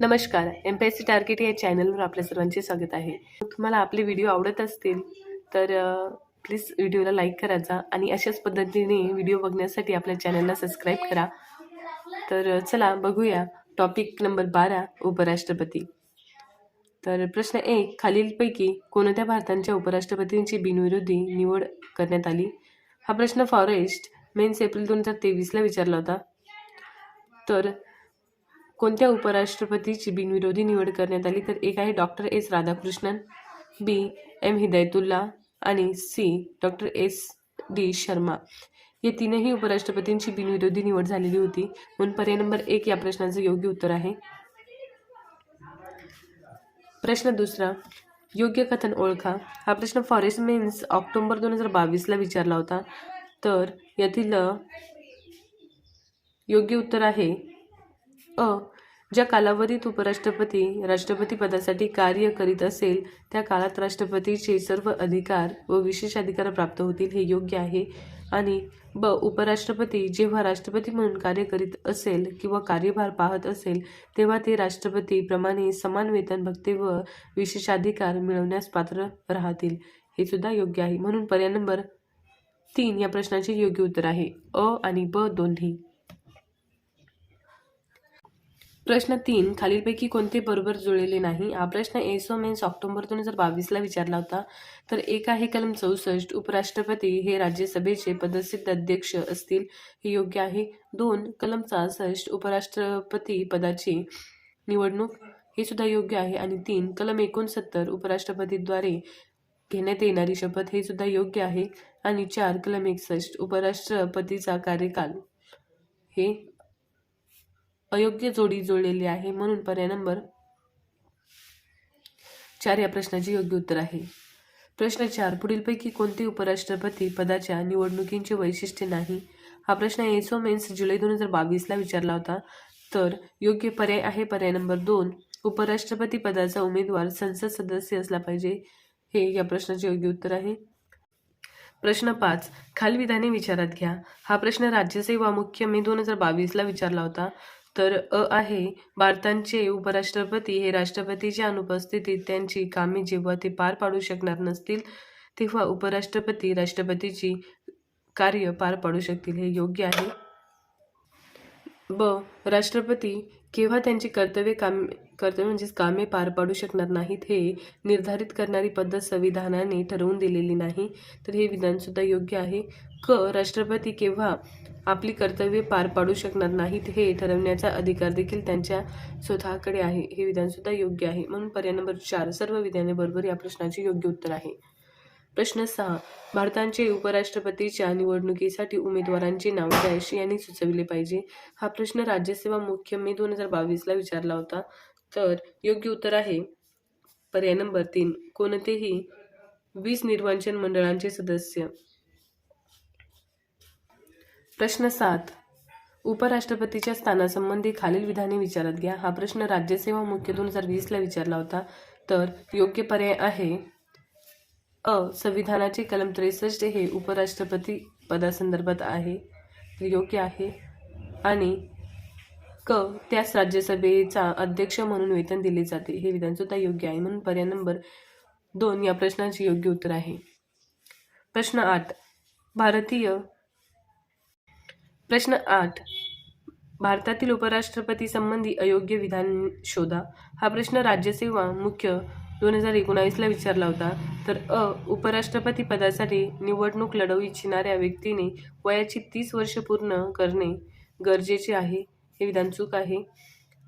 नमस्कार M P S C target या चॅनलवर आपल्या सर्वांचे स्वागत आहे. तुम्हाला आपले व्हिडिओ आवडत असतील तर प्लीज व्हिडिओला लाईक करायचा आणि अशाच पद्धतीने व्हिडिओ बघण्यासाठी आपल्या चॅनलला सबस्क्राईब करा. तर चला बघूया टॉपिक नंबर बारा उपराष्ट्रपती. तर प्रश्न एक खालीलपैकी कोणत्या भारतांच्या उपराष्ट्रपतींची बिनविरोधी निवड करण्यात आली? हा प्रश्न फॉरेस्ट मेन्स एप्रिल दोन हजार तेवीसला विचारला होता. तर कोणत्या उपराष्ट्रपतीची बिनविरोधी निवड करण्यात आली? तर एक आहे doctor S Radhakrishnan B M Hidayatullah आणि C doctor S D Sharma. या तीनही उपराष्ट्रपतींची बिनविरोधी निवड झालेली होती. म्हणून पर्याय नंबर एक या प्रश्नाचं योग्य उत्तर आहे. प्रश्न दुसरा योग्य कथन ओळखा. हा प्रश्न फॉरेस्ट मेन्स ऑक्टोबर दोन हजार बावीसला विचारला होता. तर यातील योग्य उत्तर आहे अ ज्या कालावधीत उपराष्ट्रपती राष्ट्रपती पदासाठी कार्य करीत असेल त्या काळात राष्ट्रपतीचे सर्व अधिकार व विशेष अधिकार प्राप्त होतील हे योग्य आहे. आणि ब उपराष्ट्रपती जेव्हा राष्ट्रपती म्हणून कार्य करीत असेल किंवा कार्यभार पाहत असेल तेव्हा ते राष्ट्रपतीप्रमाणे समान वेतन भक्ती व विशेषाधिकार मिळवण्यास पात्र राहतील. हे सुद्धा योग्य आहे. म्हणून पर्याय नंबर तीन या प्रश्नाचे योग्य उत्तर आहे. अ आणि ब दोन्ही. प्रश्न तीन खालीलपैकी कोणते बरोबर जुळलेले नाही? हा प्रश्न एसो मेन्स ऑक्टोबर दोन हजार बावीसला विचारला होता तर एक आहे कलम चौसष्ट उपराष्ट्रपती हे राज्यसभेचे पदसिद्ध अध्यक्ष असतील हे योग्य आहे. दोन कलम सहासष्ट उपराष्ट्रपती पदाची निवडणूक हे सुद्धा योग्य आहे. आणि तीन कलम एकोणसत्तर उपराष्ट्रपतीद्वारे घेण्यात येणारी शपथ हे सुद्धा योग्य आहे. आणि चार कलम एकसष्ट उपराष्ट्रपतीचा कार्यकाल हे अयोग्य जोडी जुळलेली आहे म्हणून पर्याय नंबर चार या प्रश्नाचे योग्य उत्तर आहे. प्रश्न चार पुढीलपैकी कोणते उपराष्ट्रपती पदाच्या निवडणुकींचे वैशिष्ट्य नाही? हा प्रश्न एसो मेन्स जुलै दोन हजार बावीसला विचारला होता. तर योग्य पर्याय आहे पर्याय नंबर दोन उपराष्ट्रपती पदाचा उमेदवार संसद सदस्य असला पाहिजे हे या प्रश्नाचे योग्य उत्तर आहे. प्रश्न पाच खालील विधाने विचारात घ्या. हा प्रश्न राज्यसेवा मुख्य मे दोन हजार बावीसला विचारला होता. तर अ आहे. भारतांचे उपराष्ट्रपती हे राष्ट्रपतीच्या अनुपस्थितीत त्यांची कामे जेव्हा ते पार पाडू शकणार नसतील तेव्हा उपराष्ट्रपती राष्ट्रपतीची कार्य पार पाडू शकतील हे योग्य आहे. ब राष्ट्रपती केव्हा त्यांची कर्तव्य काम कर्तव्य म्हणजेच कामे पार पाडू शकणार नाहीत हे निर्धारित करणारी पद्धत संविधानाने ठरवून दिलेली नाही तर हे विधानसुद्धा योग्य आहे. क राष्ट्रपती केव्हा आपली कर्तव्ये पार पाडू शकणार नाहीत हे ठरवण्याचा अधिकार देखील त्यांच्या स्वतःकडे आहे हे विधानसुद्धा योग्य आहे. म्हणून पर्याय नंबर चार सर्व विधाने बरोबर या प्रश्नाचे योग्य उत्तर आहे. प्रश्न सहा. भारताचे उपराष्ट्रपतीच्या निवडणुकीसाठी उमेदवारांचे नाव डॅश यांनी सुचविले पाहिजे. हा प्रश्न राज्यसेवा मुख्य मे दोन हजार बावीसला विचारला होता. तर योग्य उत्तर आहे. पर्याय नंबर तीन. कोणतेही वीज निर्वाचन मंडळांचे सदस्य. प्रश्न सात. उपराष्ट्रपतीच्या स्थानासंबंधी खालील विधाने विचारात घ्या. हा प्रश्न राज्यसेवा मुख्य दोन हजार वीसला विचारला होता. तर योग्य पर्याय आहे. अ संविधानाचे कलम त्रेसष्ट हे उपराष्ट्रपती पदासंदर्भात आहे योग्य आहे. आणि क त्यास राज्यसभेचा अध्यक्ष म्हणून वेतन दिले जाते. हे विधानसुद्धा योग्य आहे. म्हणून पर्याय नंबर दोन या प्रश्नाचे योग्य उत्तर आहे. प्रश्न आठ. भारतीय प्रश्न आठ. भारतातील उपराष्ट्रपती संबंधी अयोग्य विधान शोधा. हा प्रश्न राज्यसेवा मुख्य दोन हजार एकोणावीसला विचारला होता. तर अ उपराष्ट्रपती पदासाठी निवडणूक लढवू इच्छिणाऱ्या व्यक्तीने वयाची तीस वर्ष पूर्ण करणे गरजेचे आहे. हे विधान चूक आहे.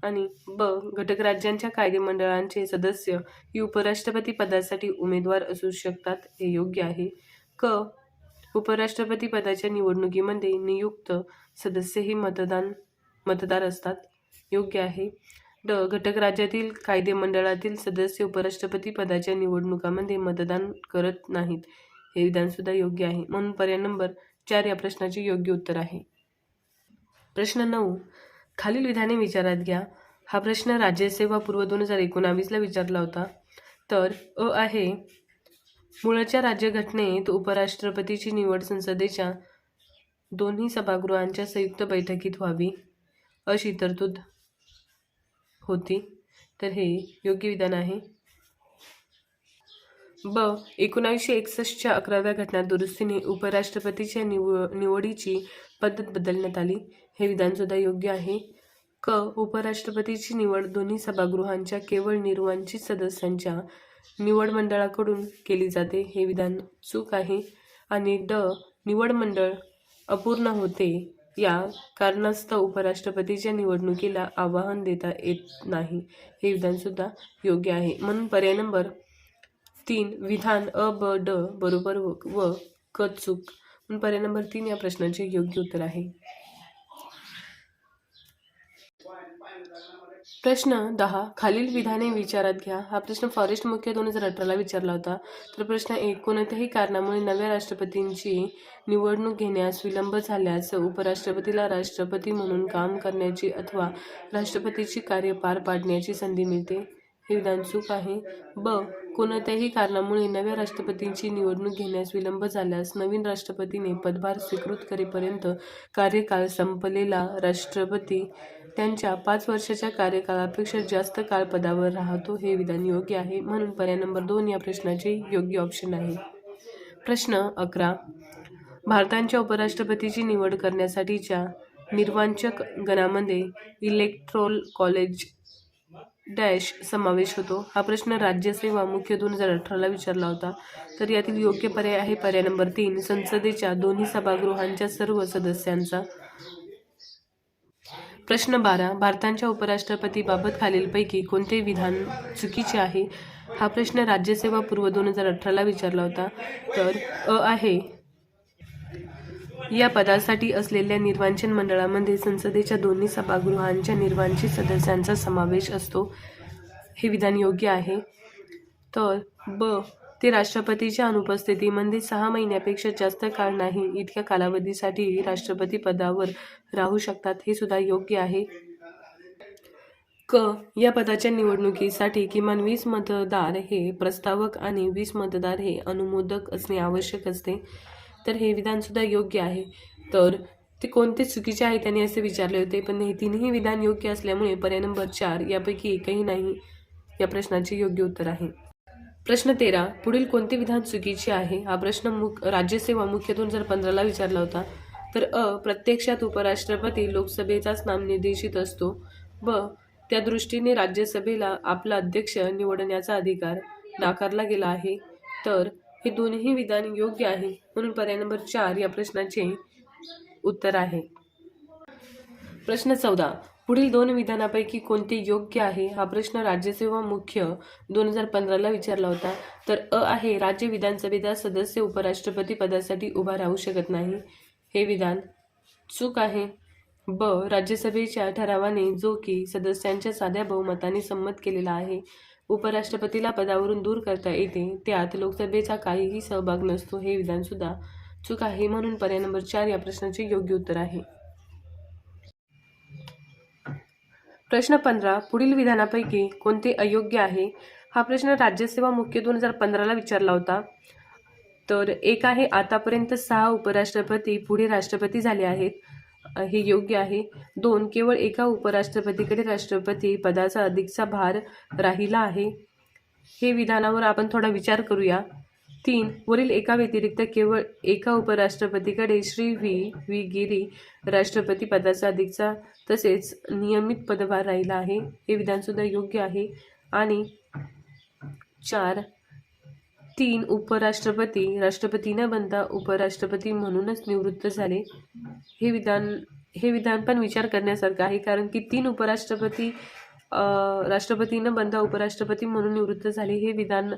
आणि ब घटक राज्यांच्या कायदेमंडळांचे सदस्य ही उपराष्ट्रपती पदासाठी उमेदवार असू शकतात हे योग्य आहे. क उपराष्ट्रपती पदाच्या निवडणुकीमध्ये नियुक्त सदस्य हे मतदान मतदार असतात. योग्य आहे. ड घटक राज्यातील कायदेमंडळातील सदस्य उपराष्ट्रपती पदाच्या निवडणुकामध्ये मतदान करत नाहीत. हे विधानसुद्धा योग्य आहे. म्हणून पर्याय नंबर चार या प्रश्नाचे योग्य उत्तर आहे. प्रश्न नऊ. खालील विधाने विचारात घ्या. हा प्रश्न राज्यसेवा पूर्व दोन हजार एकोणावीसला विचारला होता. तर अ आहे. मुळच्या राज्यघटनेत उपराष्ट्रपतीची निवड संसदेच्या दोन्ही सभागृहांच्या संयुक्त बैठकीत व्हावी. अशी तरतूद होती. तर हे योग्य विधान आहे. ब. एकोणावीसशे एकसष्टच्या अकराव्या घटना दुरुस्तीने उपराष्ट्रपतीच्या निव निवडीची पद्धत बदलण्यात आली. हे विधानसुद्धा योग्य आहे. क. उपराष्ट्रपतीची निवड दोन्ही सभागृहांच्या केवळ निर्वांचित सदस्यांच्या निवड मंडळाकडून केली जाते. हे विधान चूक आहे. आणि ड. निवड मंडळ अपूर्ण होते. या कारणास्तव उपराष्ट्रपतीच्या निवडणुकीला आवाहन देता येत नाही हे विधानसुद्धा योग्य आहे. म्हणून पर्याय नंबर तीन विधान अ ब ड बरोबर व व क चूक. म्हणून पर्याय नंबर तीन या प्रश्नाचे योग्य उत्तर आहे. प्रश्न दहा. खालील विधाने विचारात घ्या. हा प्रश्न फॉरेस्ट मुख्य दोन हजार अठराला विचारला होता. तर प्रश्न एक कोणत्याही कारणामुळे नव्या राष्ट्रपतींची निवडणूक घेण्यास विलंब झाल्यास उपराष्ट्रपतीला राष्ट्रपती म्हणून काम करण्याची अथवा राष्ट्रपतीची कार्य पार पाडण्याची संधी मिळते. हे विधान चूक आहे. ब कोणत्याही कारणामुळे नव्या राष्ट्रपतींची निवडणूक घेण्यास विलंब झाल्यास नवीन राष्ट्रपतीने पदभार स्वीकृत करेपर्यंत कार्यकाळ संपलेला राष्ट्रपती त्यांच्या पाच वर्षाच्या कार्यकाळापेक्षा जास्त काळ पदावर राहतो हे विधान योग्य आहे. म्हणून पर्याय नंबर दोन या प्रश्नाचे योग्य ऑप्शन आहे. प्रश्न अकरा. भारताच्या उपराष्ट्रपतीची निवड करण्यासाठीच्या निर्वांचक गणामध्ये इलेक्ट्रोल कॉलेज डॅश समावेश होतो. हा प्रश्न राज्यसेवा मुख्य दोन हजार अठराला विचारला होता. तर यातील योग्य पर्याय आहे पर्याय नंबर तीन. संसदेच्या दोन्ही सभागृहांच्या सर्व सदस्यांचा प्रश्न बारा भारताच्या उपराष्ट्रपतीबाबत खालीलपैकी कोणते विधान चुकीचे आहे? हा प्रश्न राज्यसेवा पूर्व दोन हजार अठराला विचारला होता. तर अ आहे. या पदासाठी असलेल्या निर्वाचन मंडळामध्ये संसदेच्या दोन्ही सभागृहांच्या निर्वाचित सदस्यांचा समावेश असतो. हे विधान योग्य आहे? तर ब ते राष्ट्रपतीच्या अनुपस्थितीमध्ये सहा महिन्यापेक्षा जास्त काळ नाही इतक्या कालावधीसाठी राष्ट्रपती पदावर राहू शकतात हे सुद्धा योग्य आहे. क. या पदाच्या निवडणुकीसाठी किमान वीस मतदार हे प्रस्तावक आणि वीस मतदार हे अनुमोदक असणे आवश्यक असते. तर हे विधानसुद्धा योग्य आहे. तर ते कोणते चुकीचे आहे त्यांनी असे विचारले होते पण हे तीनही विधान योग्य असल्यामुळे पर्याय नंबर चार यापैकी एकही नाही या प्रश्नाचे योग्य उत्तर आहे. प्रश्न तेरा पुढील कोणते विधान चुकीचे आहे? हा प्रश्न मुख राज्यसेवा मुख्य दोन हजार पंधराला विचारला होता तर अ प्रत्यक्षात उपराष्ट्रपती लोकसभेचाच नामनिर्देशित असतो. ब त्या दृष्टीने राज्यसभेला आपला अध्यक्ष निवडण्याचा अधिकार नाकारला गेला आहे. तर हे दोन्ही विधान योग्य आहे? म्हणून पर्याय नंबर चार या प्रश्नाचे उत्तर आहे. प्रश्न चौदा पुढील दोन विधानापैकी कोणते योग्य आहे हा प्रश्न राज्यसेवा मुख्य दोन हजार पंधराला विचारला होता. तर अ आहे राज्य विधानसभेचा सदस्य उपराष्ट्रपती पदासाठी उभा राहू शकत नाही. हे विधान चूक आहे. ब. राज्यसभेच्या ठरावाने जो की सदस्यांच्या साध्या बहुमताने संमत केलेला आहे उपराष्ट्रपतीला पदावरून दूर करता येते. त्यात लोकसभेचा काहीही सहभाग नसतो हे विधानसुद्धा चूक आहे म्हणून पर्याय नंबर चार या प्रश्नाचे योग्य उत्तर आहे. प्रश्न पंधरा पुढील विधानापैकी कोणते अयोग्य आहे? हा प्रश्न राज्यसेवा मुख्य दोन हजार पंधराला विचारला होता. तर एक आहे आतापर्यंत सहा उपराष्ट्रपती पुढे राष्ट्रपती झाले आहेत. हे योग्य आहे. दोन केवळ एका उपराष्ट्रपतीकडे राष्ट्रपती पदाचा अधिकचा भार राहिला आहे. हे विधानावर आपण थोडा विचार करूया. तीन. वरील एका व्यतिरिक्त केवळ एका उपराष्ट्रपतीकडे श्री व्ही. व्ही. गिरी राष्ट्रपती पदाचा अधिकचा तसेच नियमित पदभार राहिला आहे. हे विधानसुद्धा योग्य आहे. आणि चार. तीन उपराष्ट्रपती राष्ट्रपती न बनता उपराष्ट्रपती म्हणूनच निवृत्त झाले. हे विधान हे विधान पण विचार करण्यासारखं आहे. कारण की तीन उपराष्ट्रपती राष्ट्रपतीनं राष्ट्रपती न बनता उपराष्ट्रपती म्हणून निवृत्त झाले हे विधान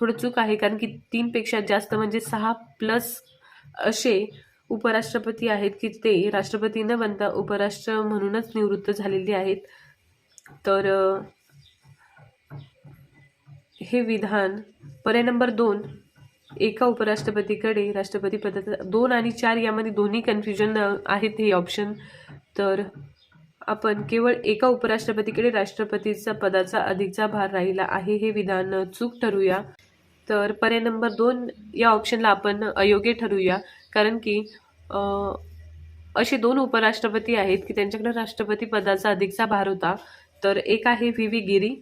थोडं चूक आहे कारण की तीनपेक्षा जास्त म्हणजे सहा प्लस असे उपराष्ट्रपती आहेत की ते राष्ट्रपती न बनता उपराष्ट्र म्हणूनच निवृत्त झालेले आहेत. तर हे विधान पर्याय नंबर दोन एका उपराष्ट्रपतीकडे राष्ट्रपती पदाचा दोन आणि चार यामध्ये दोन्ही कन्फ्युजन आहेत हे ऑप्शन तर आपण केवळ एका उपराष्ट्रपतीकडे राष्ट्रपतीचा पदाचा अधिकचा भार राहिला आहे हे विधान चूक ठरूया. तर पर्याय नंबर दोन या ऑप्शनला आपण अयोग्य ठरूया. कारण की असे दोन उपराष्ट्रपती आहेत की त्यांच्याकडे राष्ट्रपती पदाचा अधिकचा भार होता. तर एक आहे व्ही. व्ही. गिरी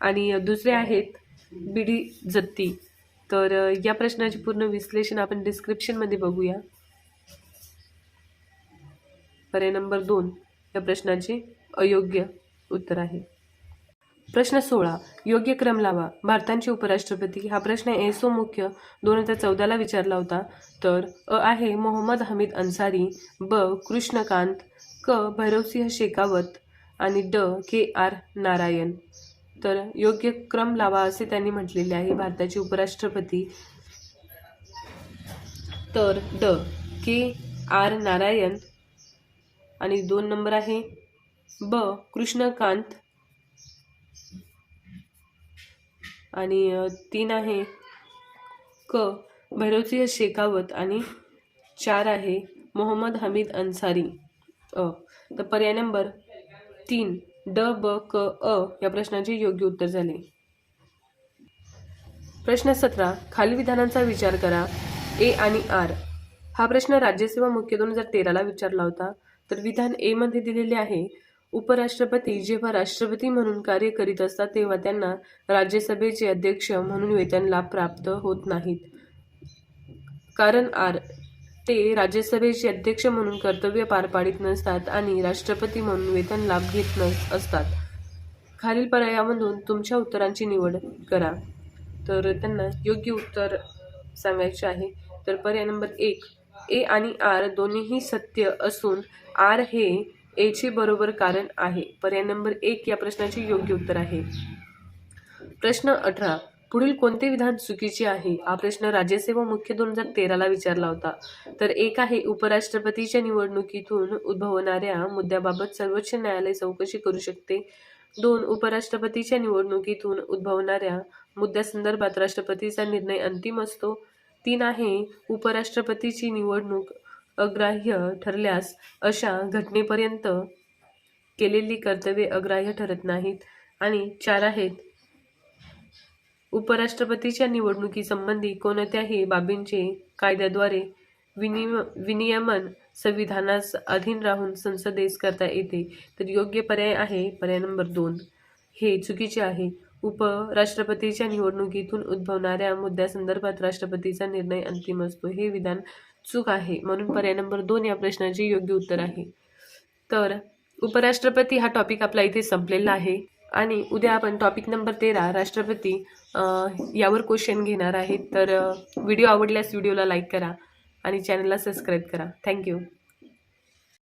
आणि दुसरे आहेत बिडी जत्ती. तर या प्रश्नाचे पूर्ण विश्लेषण आपण डिस्क्रिप्शनमध्ये बघूया. पर्याय नंबर दोन. या प्रश्नाचे अयोग्य उत्तर आहे. प्रश्न सोळा. योग्य क्रम लावा. भारतांचे उपराष्ट्रपती. हा प्रश्न एसो मुख्य दोन हजार चौदाला विचारला होता. तर अ आहे मोहम्मद हमीद अन्सारी ब कृष्णकांत क भैरवसिंह शेकावत आणि ड के आर नारायण. तर योग्य क्रम लावा असे त्यांनी म्हटलेले आहे भारताचे उपराष्ट्रपती. तर ड के आर नारायण आणि दोन नंबर आहे ब कृष्णकांत. आणि तीन आहे क भैरवसिंह शेखावत आणि चार आहे मोहम्मद हमीद अन्सारी. अ तर पर्याय नंबर तीन ड ब क अ या प्रश्नाचे योग्य उत्तर झाले. प्रश्न सतरा खालील विधानांचा विचार करा ए आणि आर. हा प्रश्न राज्यसेवा मुख्य दोन हजार तेराला विचारला होता. तर विधान ए मध्ये दिलेले आहे. उपराष्ट्रपती जेव्हा राष्ट्रपती म्हणून कार्य करीत असतात तेव्हा त्यांना राज्यसभेचे अध्यक्ष म्हणून वेतन लाभ प्राप्त होत नाहीत. कारण आर ते राज्यसभेचे अध्यक्ष म्हणून कर्तव्य पार पाडित नसतात आणि राष्ट्रपती म्हणून वेतन लाभ घेत नस असतात. खालील पर्यायामधून तुमच्या उत्तरांची निवड करा. तर त्यांना योग्य उत्तर सांगायचे आहे. तर पर्याय नंबर एक ए आणि आर दोन्हीही सत्य असून आर हे एचे बरोबर कारण आहे. पर्याय नंबर एक या प्रश्नाचे योग्य उत्तर आहे. प्रश्न अठरा. पुढील कोणते विधान चुकीचे आहे? हा प्रश्न राज्यसेवा मुख्य दोन हजार तेराला विचारला होता. तर एक आहे उपराष्ट्रपतीच्या निवडणुकीतून उद्भवणाऱ्या मुद्द्याबाबत सर्वोच्च न्यायालय चौकशी करू शकते. दोन उपराष्ट्रपतीच्या निवडणुकीतून उद्भवणाऱ्या मुद्द्यासंदर्भात राष्ट्रपतीचा निर्णय अंतिम असतो. तीन आहे. उपराष्ट्रपतीची निवडणूक अग्राह्य ठरल्यास अशा घटनेपर्यंत केलेली कर्तव्ये अग्राह्य ठरत नाहीत. आणि चार आहेत. उपराष्ट्रपतीच्या निवडणुकीसंबंधी कोणत्याही बाबींचे कायद्याद्वारे विनिम विनियमन संविधानास अधीन राहून संसदेस करता येते तर योग्य पर्याय आहे पर्याय नंबर दोन. हे चुकीचे आहे. उपराष्ट्रपतीच्या निवडणुकीतून उद्भवणाऱ्या मुद्द्यासंदर्भात राष्ट्रपतीचा निर्णय अंतिम असतो. हे विधान चूक आहे म्हणून पर्याय नंबर दोन या प्रश्नाचे योग्य उत्तर आहे. तर उपराष्ट्रपती हा टॉपिक आपला इथे संपलेला आहे आणि उद्या आपण टॉपिक नंबर तेरा राष्ट्रपती यावर क्वेश्चन घेणार आहेत तर व्हिडिओ आवडल्यास व्हिडिओला लाईक करा आणि चॅनलला सबस्क्राईब करा. थँक्यू